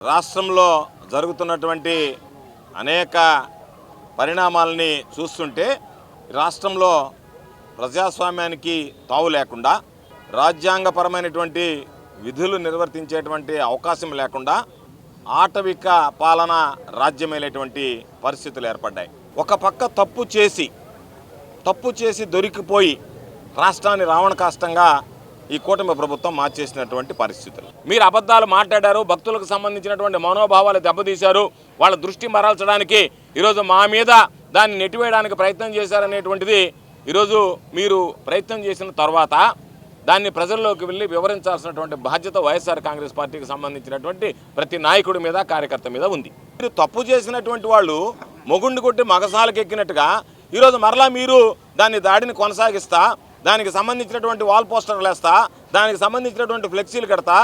రాష్ట్రంలో జరుగుతున్నటువంటి అనేక పరిణామాలని చూస్తుంటే రాష్ట్రంలో ప్రజాస్వామ్యానికి తావు లేకుండా రాజ్యాంగపరమైనటువంటి విధులు నిర్వర్తించేటువంటి అవకాశం లేకుండా ఆటవిక పాలన రాజ్యమేలేటువంటి పరిస్థితులు ఏర్పడ్డాయి. ఒక పక్క తప్పు చేసి తప్పు చేసి దొరికిపోయి రాష్ట్రాన్ని రావణ కాష్టంగా ఈ కూటమి ప్రభుత్వం మార్చేసినటువంటి పరిస్థితులు. మీరు అబద్ధాలు మాట్లాడారు భక్తులకు సంబంధించినటువంటి మనోభావాలు దెబ్బతీశారు వాళ్ళ దృష్టి మరల్చడానికి ఈరోజు మా మీద దాన్ని నెట్టివేయడానికి ప్రయత్నం చేశారనేటువంటిది ఈరోజు మీరు ప్రయత్నం చేసిన తర్వాత దాన్ని ప్రజల్లోకి వెళ్ళి వివరించాల్సినటువంటి బాధ్యత వైఎస్ఆర్ కాంగ్రెస్ పార్టీకి సంబంధించినటువంటి ప్రతి నాయకుడి మీద కార్యకర్త మీద ఉంది. మీరు తప్పు చేసినటువంటి వాళ్ళు మొగుండు కొట్టి మగసాలకు ఎక్కినట్టుగా ఈరోజు మరలా మీరు దాన్ని దాడిని కొనసాగిస్తా దానికి సంబంధించినటువంటి వాల్ పోస్టర్లు వేస్తా దానికి సంబంధించినటువంటి ఫ్లెక్సీలు కడతా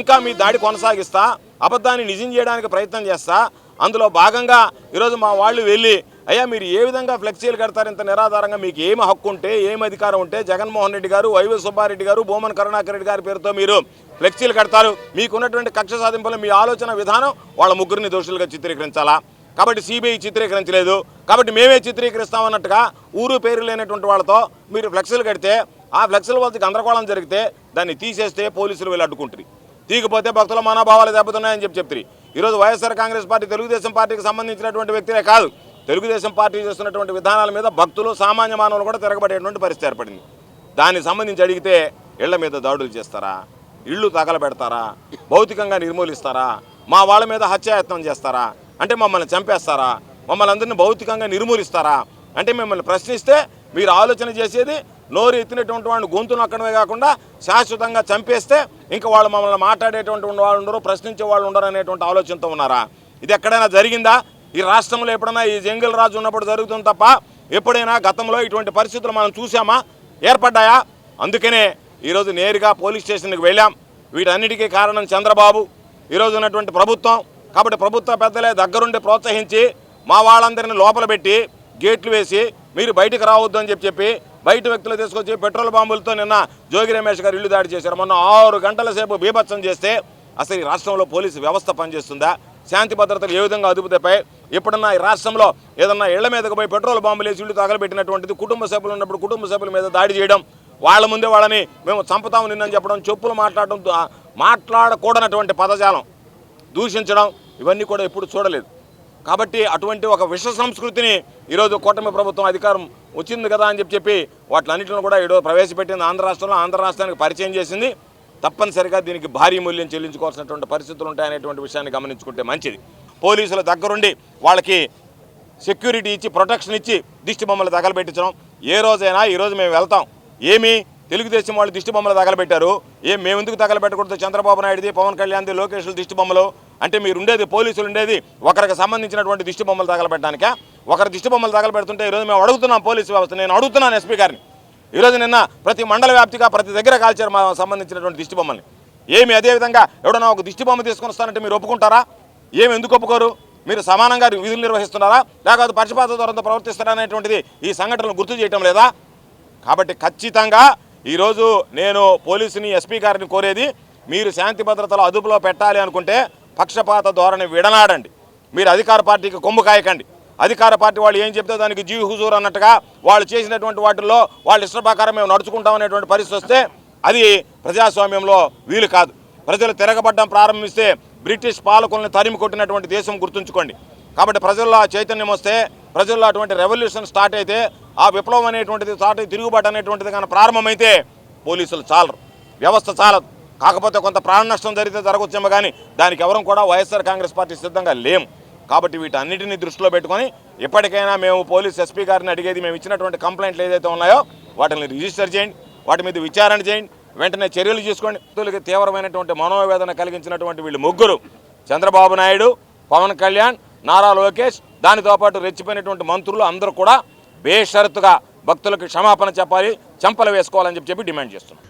ఇంకా మీ దాడి కొనసాగిస్తా అబద్ధాన్ని నిజం చేయడానికి ప్రయత్నం చేస్తా. అందులో భాగంగా ఈరోజు మా వాళ్ళు వెళ్ళి అయ్యా మీరు ఏ విధంగా ఫ్లెక్సీలు కడతారు? ఇంత నిరాధారంగా మీకు ఏమి హక్కు ఉంటే ఏమి అధికారం ఉంటే? జగన్మోహన్ రెడ్డి గారు వైవి సుబ్బారెడ్డి గారు భూమన్ కరుణాకర్ రెడ్డి గారి పేరుతో మీరు ఫ్లెక్సీలు కడతారు. మీకున్నటువంటి కక్ష సాధింపులు మీ ఆలోచన విధానం వాళ్ళ ముగ్గురిని దోషులుగా చిత్రీకరించాలా? కాబట్టి సిబిఐ చిత్రీకరించలేదు. కాబట్టి మేమే చిత్రీకరిస్తామన్నట్టుగా ఊరు పేరు లేనటువంటి వాళ్ళతో మీరు ఫ్లెక్సీలు కడితే ఆ ఫ్లెక్సీల వాళ్ళకి గందరగోళం జరిగితే దాన్ని తీసేస్తే పోలీసులు వెళ్ళి అడ్డుకుంటారు తీగిపోతే భక్తుల మనోభావాలు దెబ్బతున్నాయని చెప్పి చెప్తారు ఈరోజు వైఎస్ఆర్ కాంగ్రెస్ పార్టీ తెలుగుదేశం పార్టీకి సంబంధించినటువంటి వ్యక్తులే కాదు. తెలుగుదేశం పార్టీ చేస్తున్నటువంటి విధానాల మీద భక్తులు సామాన్య మానవులు కూడా తిరగబడేటువంటి పరిస్థితి ఏర్పడింది. దానికి సంబంధించి అడిగితే ఇళ్ళ మీద దాడులు చేస్తారా? ఇళ్ళు తగలబెడతారా? భౌతికంగా నిర్మూలిస్తారా? మా వాళ్ళ మీద హత్యాయత్నం చేస్తారా? అంటే మమ్మల్ని చంపేస్తారా? మమ్మల్ని అందరినీ భౌతికంగా నిర్మూలిస్తారా? అంటే మిమ్మల్ని ప్రశ్నిస్తే మీరు ఆలోచన చేసేది నోరు ఎత్తినటువంటి వాడిని గొంతు నొక్కడమే కాకుండా శాశ్వతంగా చంపేస్తే ఇంకా వాళ్ళు మమ్మల్ని మాట్లాడేటువంటి వాళ్ళు ఉండరు ప్రశ్నించే వాళ్ళు ఉండరు అనేటువంటి ఆలోచనతో ఉన్నారా? ఇది ఎక్కడైనా జరిగిందా? ఈ రాష్ట్రంలో ఎప్పుడైనా ఈ జంగిల్ రాజు ఉన్నప్పుడు జరుగుతుంది తప్ప ఎప్పుడైనా గతంలో ఇటువంటి పరిస్థితులు మనం చూసామా ఏర్పడ్డాయా? అందుకనే ఈరోజు నేరుగా పోలీస్ స్టేషన్కి వెళ్ళాం. వీటన్నిటికీ కారణం చంద్రబాబు. ఈరోజు ఉన్నటువంటి ప్రభుత్వం. కాబట్టి ప్రభుత్వ పెద్దలే దగ్గరుండి ప్రోత్సహించి మా వాళ్ళందరిని లోపల పెట్టి గేట్లు వేసి మీరు బయటకు రావద్దు అని చెప్పి చెప్పి బయట వ్యక్తులు తీసుకొచ్చి పెట్రోల్ బాంబులతో నిన్న జోగి రమేష్ గారు ఇల్లు దాడి చేశారు. మొన్న ఆరు గంటల సేపు బీభత్సం చేస్తే అసలు ఈ రాష్ట్రంలో పోలీసు వ్యవస్థ పనిచేస్తుందా? శాంతి భద్రతలు ఏ విధంగా అదుపుతాయి ఇప్పుడున్న ఎప్పుడన్నా ఈ రాష్ట్రంలో ఏదన్నా ఇళ్ళ మీదకు పోయి పెట్రోల్ బాంబులు వేసి ఇల్లు తగలబెట్టినటువంటిది కుటుంబ సభ్యులు ఉన్నప్పుడు కుటుంబ సభ్యుల మీద దాడి చేయడం వాళ్ళ ముందే వాళ్ళని మేము చంపుతాము నిన్నని చెప్పడం చెప్పులు మాట్లాడడం మాట్లాడకూడనటువంటి పదజాలం దూషించడం ఇవన్నీ కూడా ఎప్పుడు చూడలేదు. కాబట్టి అటువంటి ఒక విష సంస్కృతిని ఈరోజు కూటమి ప్రభుత్వం అధికారం వచ్చింది కదా అని చెప్పి చెప్పి వాటిలన్నింటిని కూడా ఈరోజు ప్రవేశపెట్టింది ఆంధ్ర రాష్ట్రంలో. ఆంధ్ర రాష్ట్రానికి పరిచయం చేసింది. తప్పనిసరిగా దీనికి భారీ మూల్యం చెల్లించుకోవాల్సినటువంటి పరిస్థితులు ఉంటాయనేటువంటి విషయాన్ని గమనించుకుంటే మంచిది. పోలీసుల దగ్గరుండి వాళ్ళకి సెక్యూరిటీ ఇచ్చి ప్రొటెక్షన్ ఇచ్చి దిష్టి బొమ్మలు తగలబెట్టించడం. ఏ రోజైనా ఈరోజు మేము వెళ్తాం. ఏమి? తెలుగుదేశం వాళ్ళు దిష్టి బొమ్మలు తగలబెట్టారు. ఏం? మేము ఎందుకు తగలబెట్టకూడదు? చంద్రబాబు నాయుడుది పవన్ కళ్యాణ్ది లోకేష్లు దిష్టి బొమ్మలు. అంటే మీరు ఉండేది పోలీసులు ఉండేది ఒకరికి సంబంధించినటువంటి దిష్టి బొమ్మలు తగలబెట్టడానికా? ఒకరి దిష్టి బొమ్మలు తగలబెడుతుంటే ఈరోజు మేము అడుగుతున్నాం పోలీసు వ్యవస్థ. నేను అడుగుతున్నాను ఎస్పీ గారిని. ఈరోజు నిన్న ప్రతి మండల వ్యాప్తిగా ప్రతి దగ్గర కాల్చారు మా సంబంధించినటువంటి దిష్టి బొమ్మల్ని. ఏమి అదేవిధంగా ఎవడన్నా ఒక దిష్టి బొమ్మ తీసుకొని వస్తానంటే మీరు ఒప్పుకుంటారా? ఏమి ఎందుకు ఒప్పుకోరు? మీరు సమానంగా విధులు నిర్వహిస్తున్నారా? లేకపోతే పక్షపాత ధోరణితో ప్రవర్తిస్తారా అనేటువంటిది ఈ సంఘటనలు గుర్తు చేయటం లేదా? కాబట్టి ఖచ్చితంగా ఈరోజు నేను పోలీసుని ఎస్పీ గారిని కోరేది మీరు శాంతి భద్రతలు అదుపులో పెట్టాలి అనుకుంటే పక్షపాత ధోరణి విడనాడండి. మీరు అధికార పార్టీకి కొమ్ము కాయకండి. అధికార పార్టీ వాళ్ళు ఏం చెప్తే దానికి జీవి హుజూర్ అన్నట్టుగా వాళ్ళు చేసినటువంటి వాటిల్లో వాళ్ళ ఇష్ట ప్రకారం మేము నడుచుకుంటాం అనేటువంటి పరిస్థితి వస్తే అది ప్రజాస్వామ్యంలో వీలు కాదు. ప్రజలు తిరగబడ్డం ప్రారంభిస్తే బ్రిటిష్ పాలకులను తరిమి కొట్టినటువంటి దేశం గుర్తుంచుకోండి. కాబట్టి ప్రజల్లో ఆ చైతన్యం వస్తే ప్రజల్లో అటువంటి రెవల్యూషన్ స్టార్ట్ అయితే ఆ విప్లవం అనేటువంటిది స్టార్ట్ అయి తిరుగుబాటు అనేటువంటిది కానీ ప్రారంభమైతే పోలీసులు చాలరు. వ్యవస్థ చాలదు. కాకపోతే కొంత ప్రాణ నష్టం జరిగితే జరగవచ్చేమో కానీ దానికి ఎవరం కూడా వైఎస్ఆర్ కాంగ్రెస్ పార్టీ సిద్ధంగా లేము కాబట్టి వీటన్నిటిని దృష్టిలో పెట్టుకొని ఎప్పటికైనా మేము పోలీస్ ఎస్పీ గారిని అడిగేది మేము ఇచ్చినటువంటి కంప్లైంట్లు ఏదైతే ఉన్నాయో వాటిని రిజిస్టర్ చేయండి వాటి మీద విచారణ చేయండి వెంటనే చర్యలు తీసుకోండి. భక్తులకి తీవ్రమైనటువంటి మనోవేదన కలిగించినటువంటి వీళ్ళు ముగ్గురు. చంద్రబాబు నాయుడు పవన్ కళ్యాణ్ నారా లోకేష్ దానితో పాటు రెచ్చిపోయినటువంటి మంత్రులు అందరూ కూడా బేషరతుగా భక్తులకు క్షమాపణ చెప్పాలి చెంపలు వేసుకోవాలని చెప్పి చెప్పి డిమాండ్ చేస్తున్నాం.